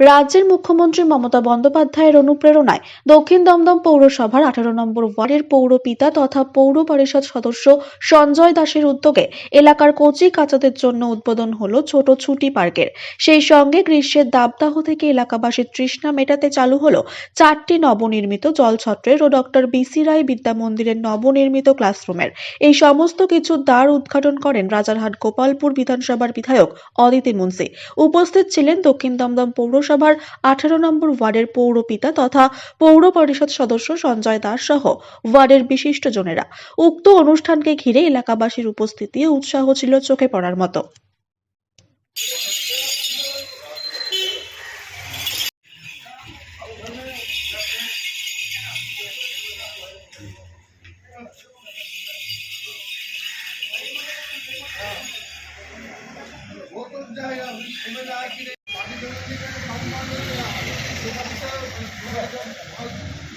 রাজ্যের মুখ্যমন্ত্রী মমতা বন্দ্যোপাধ্যায়ের অনুপ্রেরণায় দক্ষিণ দমদম পৌরসভার আঠারো নম্বর ওয়ার্ডের পৌর পিতা তথা পৌর পরিষদ সদস্য সঞ্জয় দাসের উদ্যোগে এলাকার কচি কাচাদের জন্য উদ্বোধন হলো ছোট ছুটি পার্কের। সেই সঙ্গে গ্রীষ্মের দাবদাহ থেকে এলাকাবাসীর তৃষ্ণা মেটাতে চালু হলো চারটি নবনির্মিত জলছত্রের ও ডক্টর বিসি রায় বিদ্যা মন্দিরের নবনির্মিত ক্লাসরুমের। এই সমস্ত কিছু দ্বার উদ্ঘাটন করেন রাজারহাট গোপালপুর বিধানসভার বিধায়ক অদিতি মুন্সি। উপস্থিত ছিলেন দক্ষিণ দমদম পৌরসভার আঠারো নম্বর ওয়ার্ডের পৌরপিতা তথা পৌর পরিষদ সদস্য সঞ্জয় দাস সহ ওয়ার্ডের বিশিষ্ট জনেরা। উক্ত অনুষ্ঠানকে ঘিরে এলাকাবাসীর উপস্থিতি ও উৎসাহ ছিল চোখে পড়ার মতো।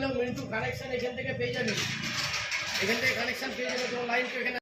টানলেও মিন্টু কানেকশন এখান থেকে পেয়ে যাবে। এখান থেকে কানেকশন পেয়ে যাবে তোমার লাইন তো এখানে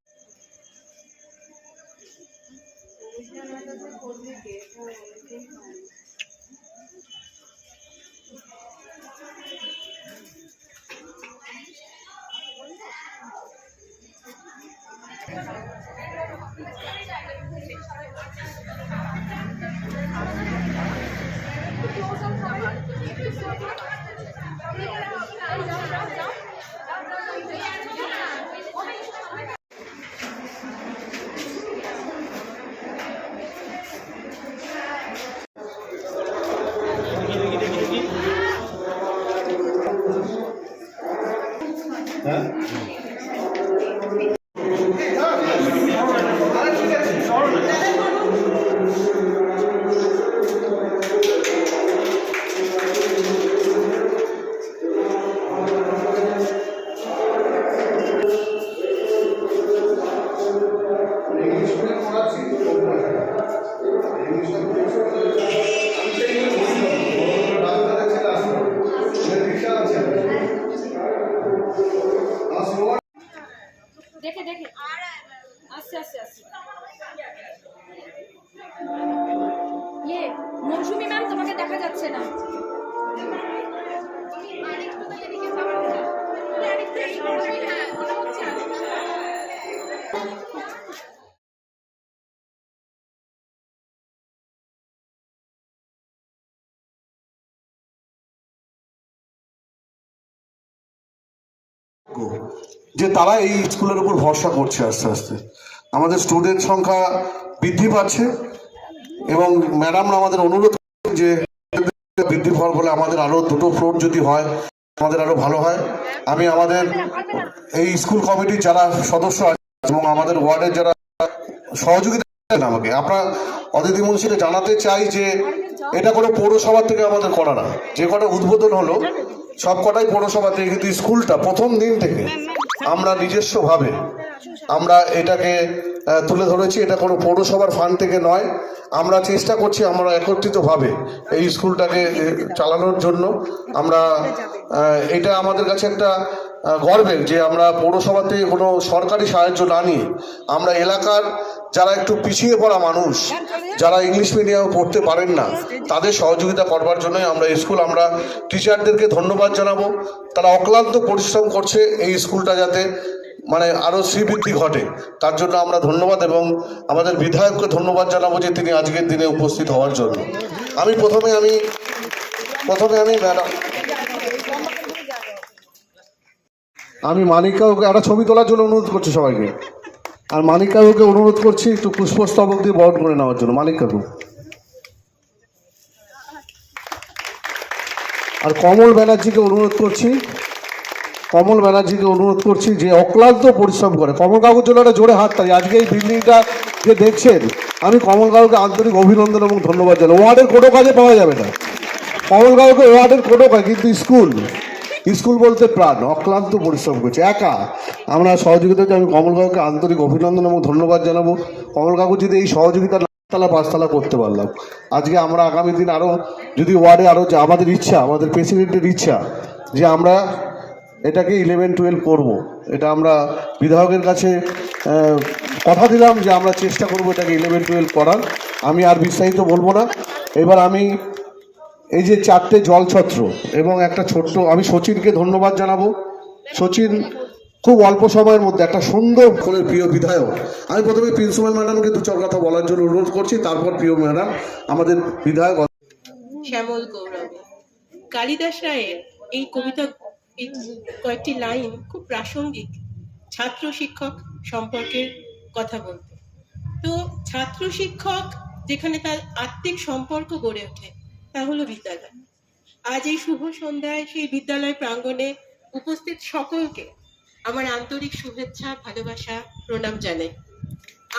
যে তারা এই স্কুলের উপর ভরসা করছে আস্তে আস্তে। আমাদের স্টুডেন্ট সংখ্যা বৃদ্ধি পাচ্ছে এবং ম্যাডামরা আমাদের অনুরোধ যে বৃদ্ধি পাওয়ার ফলে আমাদের আরও দুটো ফ্লোর যদি হয়, আমাদের আরও ভালো হয়। আমি আমাদের এই স্কুল কমিটির যারা সদস্য আছে এবং আমাদের ওয়ার্ডের যারা সহযোগিতা আমাকে, আপনার অদিতি মুন্সিকে জানাতে চাই যে এটা কোনো পৌরসভা থেকে আমাদের করা না। যে কটা উদ্বোধন হলো সব কটাই পৌরসভা থেকে, কিন্তু স্কুলটা প্রথম দিন থেকে আমরা নিজস্বভাবে আমরা এটাকে তুলে ধরেছি। এটা কোনো পৌরসভার ফান্ড থেকে নয়। আমরা চেষ্টা করছি আমরা একত্রিতভাবে এই স্কুলটাকে চালানোর জন্য। আমরা এটা আমাদের কাছে একটা গর্বের যে আমরা পৌরসভা থেকে কোনো সরকারি সাহায্য না নিয়ে আমরা এলাকার যারা একটু পিছিয়ে পড়া মানুষ, যারা ইংলিশ মিডিয়ামে পড়তে পারেন না, তাদের সহযোগিতা করবার জন্যই আমরা স্কুল, আমরা টিচারদেরকে ধন্যবাদ জানাব। তারা অক্লান্ত পরিশ্রম করছে এই স্কুলটা যাতে মানে আরও শ্রীবৃদ্ধি ঘটে। তার জন্য আমরা ধন্যবাদ এবং আমাদের বিধায়ককে ধন্যবাদ জানাব যে তিনি আজকের দিনে উপস্থিত হওয়ার জন্য। আমি প্রথমে আমি প্রথমে আমি ম্যাডাম আমি মানিক কাকুকে একটা ছবি তোলার জন্য অনুরোধ করছি সবাইকে। আর মানিক কাকুকে অনুরোধ করছি একটু পুষ্পস্তবক দিয়ে বরণ করে নেওয়ার জন্য মানিক কাকু আর কমল ব্যানার্জিকে অনুরোধ করছি, কমল ব্যানার্জিকে অনুরোধ করছি যে অক্লান্ত পরিশ্রম করে। কমল কাকুর জন্য একটা জোরে হাত তাই আজকে এই বিল্ডিংটা যে দেখছেন, আমি কমল কাকুকে আন্তরিক অভিনন্দন এবং ধন্যবাদ জানাই। ওয়ার্ডের কোনো কাজে পাওয়া যাবে না। কমল কাকুকে ওয়ার্ডের কোনো কাজ, কিন্তু স্কুল স্কুল বলতে প্রাণ, অক্লান্ত পরিশ্রম করছে, একা। আমরা সহযোগিতা আমি কমল কাকুকে আন্তরিক অভিনন্দন এবং ধন্যবাদ জানাব। কমল কাকু যদি এই সহযোগিতা তালা পাঁচতলা করতে পারলাম। আজকে আমরা আগামী দিন আরও যদি ওয়ার্ডে আরও যে আমাদের ইচ্ছা, আমাদের প্রেসিডেন্টের ইচ্ছা, যে আমরা এটাকে ইলেভেন টুয়েলভ করব। এটা আমরা বিধায়কের কাছে কথা দিলাম যে আমরা চেষ্টা করব এটাকে ইলেভেন টুয়েলভ করার। আমি আর বিস্তারিত বলব না। এবার আমি এই যে চারটে জলছত্র এবং একটা ছোট্ট, আমি সচিনকে ধন্যবাদ জানাব। সচিন খুব অল্প সময়ের মধ্যে একটা সুন্দর ফুলের প্রিয় বিধায়ক। আমি প্রথমে প্রিন্সিপাল ম্যাডামকে দু চার কথা বলার জন্য অনুরোধ করছি, তারপর প্রিয় ম্যাডাম, আমাদের বিধায়ক শ্যামল কালিদাস রায়ের এই কবিতা কয়েকটি লাইন খুব প্রাসঙ্গিক। ছাত্র শিক্ষক সম্পর্কের কথা বলতে। তো ছাত্র শিক্ষক যেখানে তার আত্মিক সম্পর্ক গড়ে ওঠে তা হলো বিদ্যালয়। আজ এই শুভ সন্ধ্যায় সেই বিদ্যালয় প্রাঙ্গণে উপস্থিত সকলকে আমার আন্তরিক শুভেচ্ছা, ভালোবাসা, প্রণাম জানাই।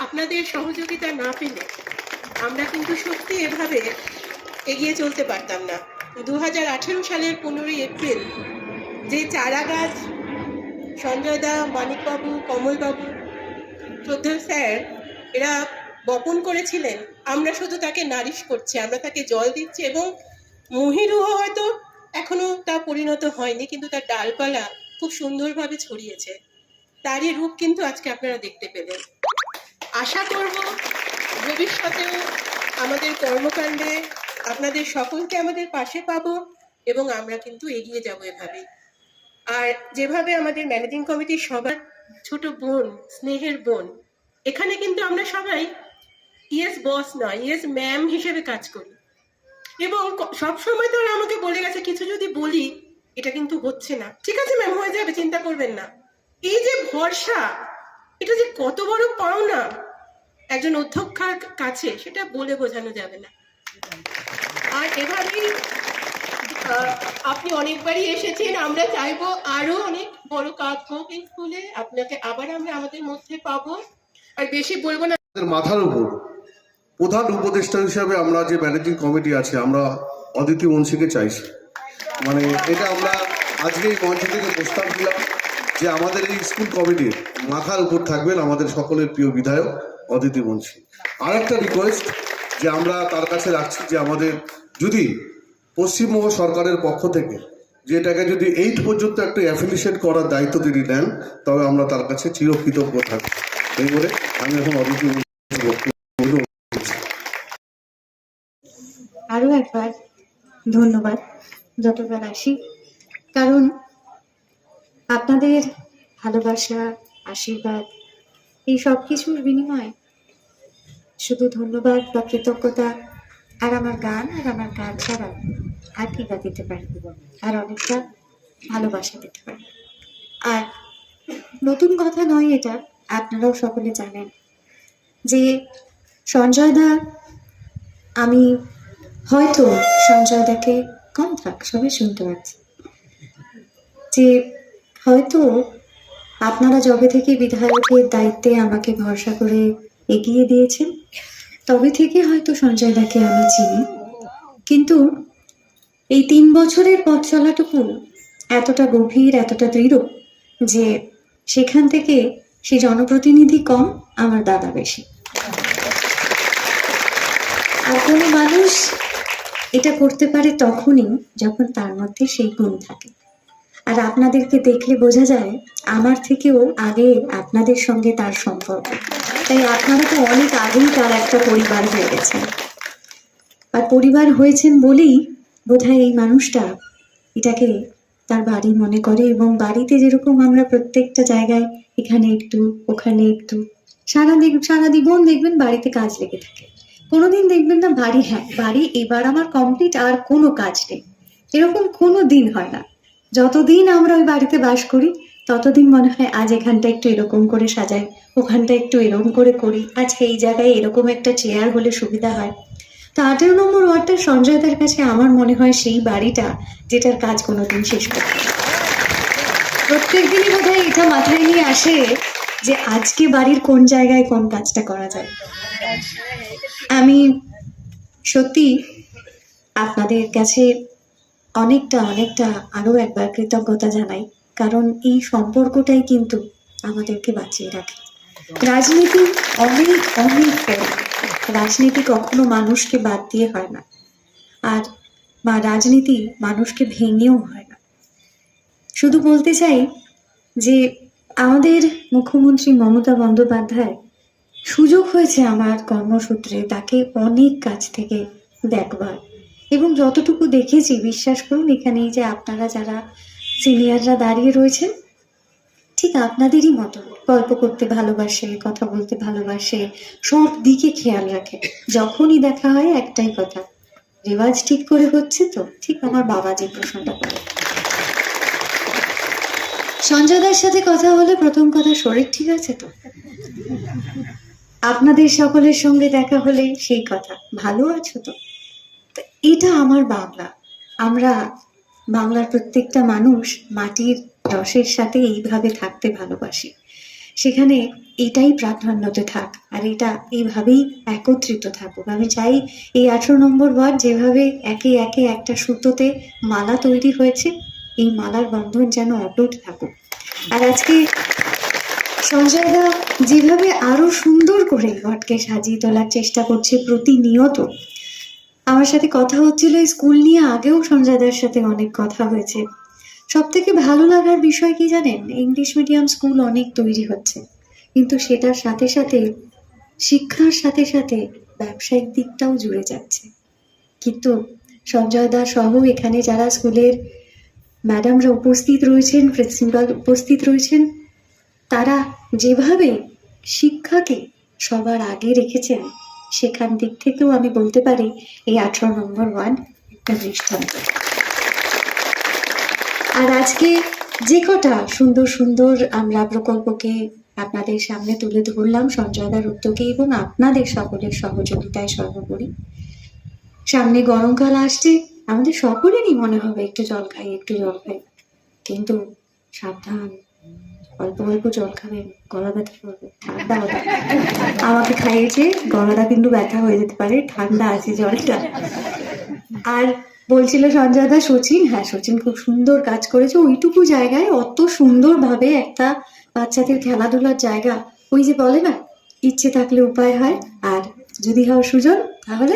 আপনাদের সহযোগিতা না পেলে আমরা কিন্তু সত্যি এভাবে এগিয়ে চলতে পারতাম না। দু হাজার আঠেরো সালের পনেরোই এপ্রিল যে চারা গাছ সঞ্জয় দা মানিকবাবু, কমলবাবু, শ্রদ্ধেয় স্যার, এরা বপন করেছিলেন, আমরা শুধু তাকে নারিশ করছি, আমরা তাকে জল দিচ্ছি এবং মহিরুহ হয়তো এখনও তা পরিণত হয়নি, কিন্তু তার ডালপালা খুব সুন্দরভাবে ছড়িয়েছে। তারই রূপ কিন্তু আজকে আপনারা দেখতে পেলেন। আশা করব ভবিষ্যতেও আমাদের কর্মকাণ্ডে আপনাদের সকলকে আমাদের পাশে পাবো এবং আমরা কিন্তু এগিয়ে যাব এভাবে আর যেভাবে আমাদের ম্যানেজিং কমিটির সবার ছোট বোন, স্নেহের বোন, এখানে কিন্তু আমরা সবাই ইয়েস বস নয় ইয়েস ম্যাম হিসেবে কাজ করি। এবং সবসময় তারা আমাকে বলে গেছে, কিছু যদি বলি, এটা কিন্তু হচ্ছে না। ঠিক আছে ম্যাম হয়ে যাবে, চিন্তা করবেন না। এই যে ভরসা, এটা যে কত বড় পাওনা, একজন অধ্যক্ষার কাছে, সেটা বলে বোঝানো যাবে না। আর এভাবেই আপনি অনেকবারই এসেছেন, আমরা চাইব আরও অনেক বড় কাজ হোক এই স্কুলে। আপনাকে আবার আমরা আমাদের মধ্যে পাবো। আর বেশি বলব না। মাথার উপর। প্রধান উপদেষ্টা হিসাবে আমরা যে ম্যানেজিং কমিটি আছে, আমরা অদিতি মুন্সিকে চাইছি। মানে এটা আমরা আজকে এই মঞ্চ থেকে প্রস্তাব দিলাম যে আমাদের এই স্কুল কমিটির মাথার উপর থাকবেন আমাদের সকলের প্রিয় বিধায়ক অদিতি মুন্সি। আর একটা রিকোয়েস্ট যে আমরা তার কাছে রাখছি যে আমাদের যদি পশ্চিমবঙ্গ সরকারের পক্ষ থেকে যে এটাকে যদি এইট পর্যন্ত একটা অ্যাফিলিয়েশন করার দায়িত্ব তিনি নেন, তবে আমরা তার কাছে চিরকৃতজ্ঞ থাকব। এই বলে আমি এখন অদিতি মুন্সির বক্তব্য আরও একবার ধন্যবাদ যতবার আসি। কারণ আপনাদের ভালোবাসা, আশীর্বাদ, এই সব কিছুর বিনিময়ে শুধু ধন্যবাদ বা কৃতজ্ঞতা আর আমার গান আর আমার গান ছাড়া আর কি বা দিতে পারি? আর অনেকটা ভালোবাসা দিতে পারি। আর নতুন কথা নয় এটা, আপনারাও সকলে জানেন যে সঞ্জয় দা আমি হয়তো সঞ্জয় দাকে কম থাক, সবাই শুনতে পাচ্ছি। যে হয়তো আপনারা যবে থেকে বিধায়কের দায়িত্বে আমাকে ভরসা করে এগিয়ে দিয়েছেন, তবে থেকে হয়তো সঞ্জয় দাকে আমি চিনি। কিন্তু এই তিন বছরের পথ চলাটুকু এতটা গভীর, এতটা দৃঢ় যে সেখান থেকে সে জনপ্রতিনিধি কম, আমার দাদা বেশি। আর কোনো মানুষ এটা করতে পারে তখনই যখন তার মধ্যে সেই গুণ থাকে। আর আপনাদেরকে দেখলে বোঝা যায়, আমার থেকেও আগে আপনাদের সঙ্গে তার সম্পর্ক। তাই আপনারা তো অনেক আগেই তার একটা পরিবার হয়ে গেছেন। আর পরিবার হয়েছেন বলেই বোধহয় এই মানুষটা এটাকে তার বাড়ি মনে করে এবং বাড়িতে যেরকম আমরা প্রত্যেকটা জায়গায় এখানে একটু, ওখানে একটু, সারা সারা জীবন দেখবেন বাড়িতে কাজ লেগে থাকে। কোনোদিন দেখবেন না, বাড়ি হ্যাঁ বাড়ি এবার আমার কমপ্লিট আর কোনো কাজ নেই। এরকম কোনো দিন হয় না। যতদিন আমরা ওই বাড়িতে বাস করি, ততদিন মনে হয় আজ এখানটা একটু এরকম করে সাজাই, ওখানটা একটু এরকম করে করি, আজ এই জায়গায় এরকম একটা চেয়ার হলে সুবিধা হয়। তা আঠেরো নম্বর ওয়ার্ডটা সঞ্জয়দার কাছে আমার মনে হয় সেই বাড়িটা যেটার কাজ কোনোদিন শেষ করতে হবে। প্রত্যেক দিনই বোধ এটা মাথায় নিয়ে আসে যে আজকে বাড়ির কোন জায়গায় কোন কাজটা করা যায়। আমি সত্যি আপনাদের কাছে অনেকটা অনেকটা আরও একবার কৃতজ্ঞতা জানাই, কারণ এই সম্পর্কটাই কিন্তু আমাদেরকে বাঁচিয়ে রাখে। রাজনীতি অনেক অনেক রাজনীতি কখনো মানুষকে বাদ দিয়ে হয় না। আর বা রাজনীতি মানুষকে ভেঙেও হয় না। শুধু বলতে চাই যে আমাদের মুখ্যমন্ত্রী মমতা বন্দ্যোপাধ্যায় সুযোগ হয়েছে আমার কর্মসূত্রে তাকে অনেক কাছ থেকে দেখবার। এবং যতটুকু দেখেছি, বিশ্বাস করুন, এখানে যে আপনারা যারা সিনিয়ররা দাঁড়িয়ে রয়েছেন, ঠিক আপনাদেরই মতো গল্প করতে ভালোবাসে, কথা বলতে ভালোবাসে, সব দিকে খেয়াল রাখে। যখনই দেখা হয়, একটাই কথা, রেওয়াজ ঠিক করে হচ্ছে তো? ঠিক আমার বাবা যে প্রশ্নটা করে। সঞ্জয়দার সাথে কথা বলে প্রথম কথা, শরীর ঠিক আছে তো? আপনাদের সকলের সঙ্গে দেখা হলে সেই কথা। ভালো আছো তো? এটা আমার বাংলা। আমরা বাংলার প্রত্যেকটা মানুষ মাটির রসের সাথে এইভাবে থাকতে ভালোবাসি। সেখানে এটাই প্রাধান্যতে থাক, আর এটা এইভাবেই একত্রিত থাকুক। আমি চাই এই আঠেরো নম্বর ওয়ার্ড যেভাবে একে একে একটা সুতোতে মালা তৈরি হয়েছে, এই মালার বন্ধন যেন অটুট থাকুক। আর আজকে সঞ্জয়দা যেভাবে আরও সুন্দর করে ঘটকে সাজিয়ে তোলার চেষ্টা করছে প্রতিনিয়ত। আমার সাথে কথা হচ্ছিল স্কুল নিয়ে আগেও সঞ্জয়দার সাথে অনেক কথা হয়েছে। সব থেকে ভালো লাগার বিষয় কি জানেন? ইংলিশ মিডিয়াম স্কুল অনেক তৈরি হচ্ছে। কিন্তু সেটার সাথে সাথে, শিক্ষার সাথে সাথে ব্যবসায়িক দিকটাও জুড়ে যাচ্ছে। কিন্তু সঞ্জয় দা সহ এখানে যারা স্কুলের ম্যাডামরা উপস্থিত রয়েছেন, প্রিন্সিপাল উপস্থিত রয়েছেন তারা যেভাবে শিক্ষাকে সবার আগে রেখেছেন, সেখান দিক থেকেও আমি বলতে পারি এই আঠারো নম্বর ওয়ান একটা দৃষ্টান্ত। আর আজকে যে কটা সুন্দর সুন্দর আমরা প্রকল্পকে আপনাদের সামনে তুলে ধরলাম সঞ্জয়দার উদ্যোগে এবং আপনাদের সকলের সহযোগিতায় সর্বোপরি। সামনে গরমকাল আসছে, আমাদের সকলেরই মনে হবে একটু জল খাই একটু জল খাই কিন্তু সাবধান। অল্প অল্প জল খাবেন গলা ব্যথা আমাকে খাইয়েছে, গলাটা কিন্তু ব্যথা হয়ে যেতে পারে, ঠান্ডা আছে জলটা আর বলছিল সঞ্জয় দা সচিন হ্যাঁ সচিন খুব সুন্দর কাজ করেছে। ওইটুকু জায়গায় অত সুন্দরভাবে একটা বাচ্চাদের খেলাধুলার জায়গা, ওই যে বলে না, ইচ্ছে থাকলে উপায় হয়। আর যদি হওয়ার সুযোগ তাহলে?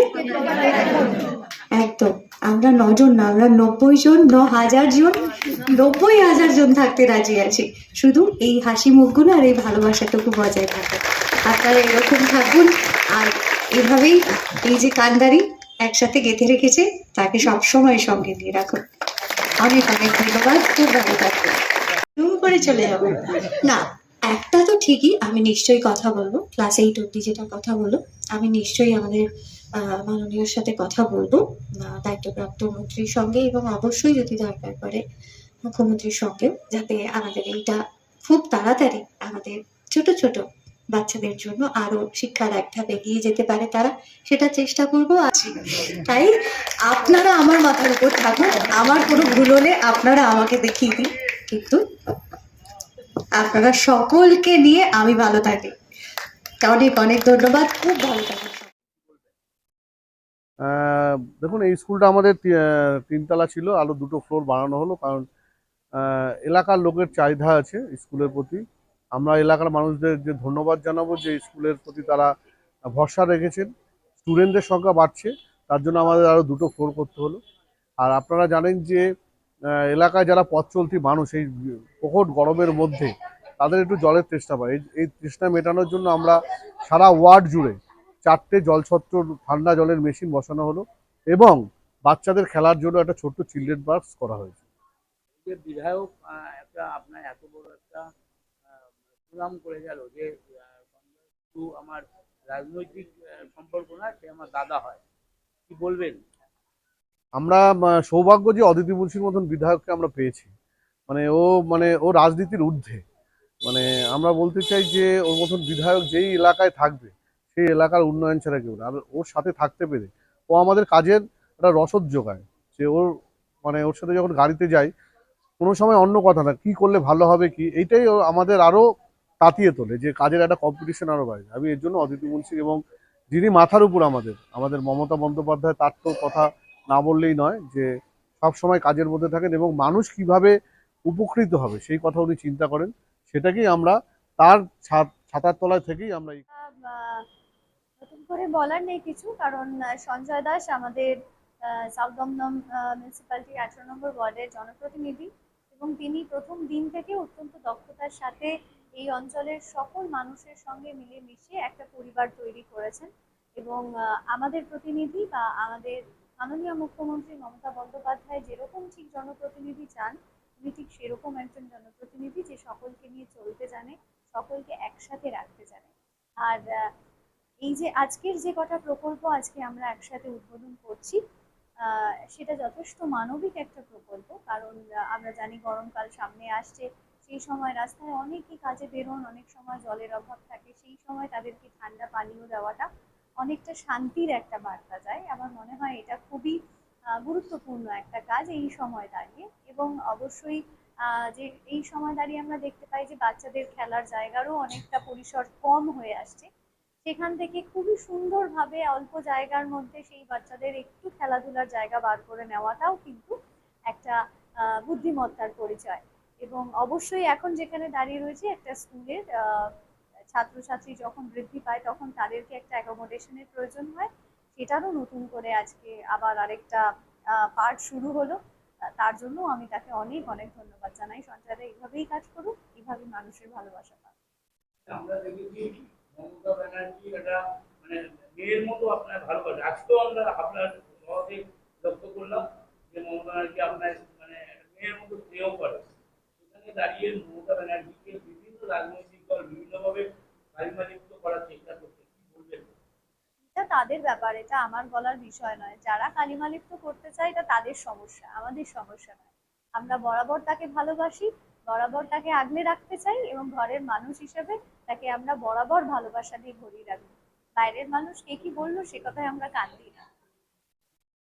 একদম। আমরা নজন না, আমরা নব্বই জন, ন হাজার জন, নব্বই হাজার জন থাকতে রাজি আছি। শুধু এই হাসি মুখগুলো আর এই ভালোবাসাটুকু বজায় থাকে আপনারা এরকম থাকুন। আর এভাবেই এই যে কান্দারি একসাথে গেঁথে রেখেছে, তাকে সবসময় সঙ্গে নিয়ে রাখুন। অনেক অনেক ধন্যবাদ। খুব ভালো থাকবে রুম করে চলে যাব। না, একটা তো ঠিকই, আমি নিশ্চয়ই কথা বলব। ক্লাস এইট অব্দি যেটা কথা বলো, আমি নিশ্চয়ই আমাদের মাননীয়র সাথে কথা বলব। দায়িত্বপ্রাপ্ত মন্ত্রীর সঙ্গে এবং অবশ্যই যদি দরকার পড়ে মুখ্যমন্ত্রীর সঙ্গে, যাতে আমাদের এইটা খুব তাড়াতাড়ি আমাদের ছোট ছোট বাচ্চাদের জন্য আরও শিক্ষার এক ধাপ এগিয়ে যেতে পারে তারা, সেটা চেষ্টা করব। তাই আপনারা আমার মাথার উপর থাকুন, আমার কোনো ভুল হলে আপনারা আমাকে দেখিয়ে দিন। কিন্তু আপনারা সকলকে নিয়ে আমি ভালো থাকি। অনেক অনেক ধন্যবাদ, খুব ভালো থাকুন। দেখুন, এই স্কুলটা আমাদের তিনতলা ছিল। আরও দুটো ফ্লোর বানানো হলো, কারণ এলাকার লোকের চাহিদা আছে স্কুলের প্রতি। আমরা এলাকার মানুষদের যে ধন্যবাদ জানাব যে স্কুলের প্রতি তারা ভরসা রেখেছেন। স্টুডেন্টদের সংখ্যা বাড়ছে, তার জন্য আমাদের আরও দুটো ফ্লোর করতে হলো। আর আপনারা জানেন যে এলাকায় যারা পথ চলতি মানুষ, এই প্রকট গরমের মধ্যে তাদের একটু জলের তেষ্টা পায়। এই- এই তেষ্টা মেটানোর জন্য আমরা সারা ওয়ার্ড জুড়ে চারটে জলছত্র ঠান্ডা জলের মেশিন বসানো হলো এবং বাচ্চাদের খেলার জন্য একটা ছোট্ট চিলড্রেন পার্কস করা হয়েছে। বিধায়ক একটা আপনার এত বড় একটা সুনাম করে গেল যে আমার রাজনৈতিক সম্পর্ক না সে আমার দাদা হয়। কি বলবেন? আমরা সৌভাগ্য যে অদিতি মুন্সির মতন বিধায়ককে আমরা পেয়েছি। মানে ও মানে ও রাজনীতির ঊর্ধ্বে। মানে আমরা বলতে চাই যে ওর মতন বিধায়ক যেই এলাকায় থাকবে সেই এলাকার উন্নয়ন ছাড়া কেউ না। ওর সাথে থাকতে পেরে ও আমাদের কাজের একটা রসদ যোগায় যে ওর মানে ওর সাথে যখন গাড়িতে যাই, কোনো সময় অন্য কথা না, কি করলে ভালো হবে, কি এইটাই আমাদের আরও তাতিয়ে তোলে যে কাজের একটা কম্পিটিশন আরও বাড়ে। আমি এর জন্য অদিতি মুন্সি এবং যিনি মাথার উপর আমাদের আমাদের মমতা বন্দ্যোপাধ্যায় তার তো কথা না বললেই নয় যে সব সময় কাজের মধ্যে থাকেন এবং মানুষ কীভাবে উপকৃত হবে সেই কথা উনি চিন্তা করেন। সেটাকেই আমরা তার ছাতার তলায় থেকেই আমরা নতুন করে বলার নেই কিছু, কারণ সঞ্জয় দাস আমাদের সাউথ দমদম মিউনিসিপ্যালিটি আঠারো নম্বর ওয়ার্ডের জনপ্রতিনিধি এবং তিনি প্রথম দিন থেকে অত্যন্ত দক্ষতার সাথে এই অঞ্চলের সকল মানুষের সঙ্গে মিলেমিশে একটা পরিবার তৈরি করেছেন এবং আমাদের প্রতিনিধি বা আমাদের মাননীয় মুখ্যমন্ত্রী মমতা বন্দ্যোপাধ্যায় যেরকম ঠিক জনপ্রতিনিধি চান, উনি ঠিক সেরকম একজন জনপ্রতিনিধি যে সকলকে নিয়ে চলতে জানে, সকলকে একসাথে রাখতে জানে। আর এই যে আজকের যে কটা প্রকল্প আজকে আমরা একসাথে উদ্বোধন করছি সেটা যথেষ্ট মানবিক একটা প্রকল্প। কারণ আমরা জানি গরমকাল সামনে আসছে, সেই সময় রাস্তায় অনেকেই কাজে বেরোন, অনেক সময় জলের অভাব থাকে, সেই সময় তাদেরকে ঠান্ডা পানীয় দেওয়াটা অনেকটা শান্তির একটা বার্তা যায়। আমার মনে হয় এটা খুবই গুরুত্বপূর্ণ একটা কাজ এই সময় দাঁড়িয়ে। এবং অবশ্যই যে এই সময় দাঁড়িয়ে আমরা দেখতে পাই যে বাচ্চাদের খেলার জায়গারও অনেকটা পরিসর কম হয়ে আসছে। সেখান থেকে খুবই সুন্দরভাবে অল্প জায়গার মধ্যে সেই বাচ্চাদের একটু খেলাধুলার জায়গা বার করে নেওয়াটাও কিন্তু একটা বুদ্ধিমত্তার পরিচয়। এবং অবশ্যই এখন যেখানে দাঁড়িয়ে রয়েছে একটা স্কুলের ছাত্রছাত্রী যখন বৃদ্ধি পায় তখন তাদেরকে একটা অ্যাকোমোডেশনের প্রয়োজন হয়। সেটারও নতুন করে আজকে আবার আরেকটা পার্ট শুরু হলো। তার জন্য আমি তাকে অনেক অনেক ধন্যবাদ জানাই। সঞ্জয়দা এইভাবেই কাজ করুক এইভাবে মানুষের ভালোবাসা পাক। আমরা দেখেছি মমতা ব্যানার্জি একটা মানে মেয়ের মতো আপনার ভালোবাসে। আজকেও আমরা আপনার সহজে লক্ষ্য করলাম যে মমতা ব্যানার্জি আপনার মানে মেয়ের মতো স্নেহ করে। সেখানে দাঁড়িয়ে মমতা ব্যানার্জিকে বিভিন্ন রাজনৈতিক দল বিভিন্নভাবে গালিমালিপ্ত করার চেষ্টা করছে। এটা তাদের ব্যাপার, এটা আমার বলার বিষয় নয়। যারা কালিমালিপ্ত করতে চায়, এটা তাদের সমস্যা, আমাদের সমস্যা নয়। আমরা বরাবর তাকে ভালোবাসি বরাবর তাকে আগলে রাখতে চাই এবং ঘরের মানুষ হিসেবে তাকে আমরা বরাবর ভালোবাসা দিয়ে ভরিয়ে রাখব বাইরের মানুষ কে কি বলল সে কথায় আমরা কান দিই।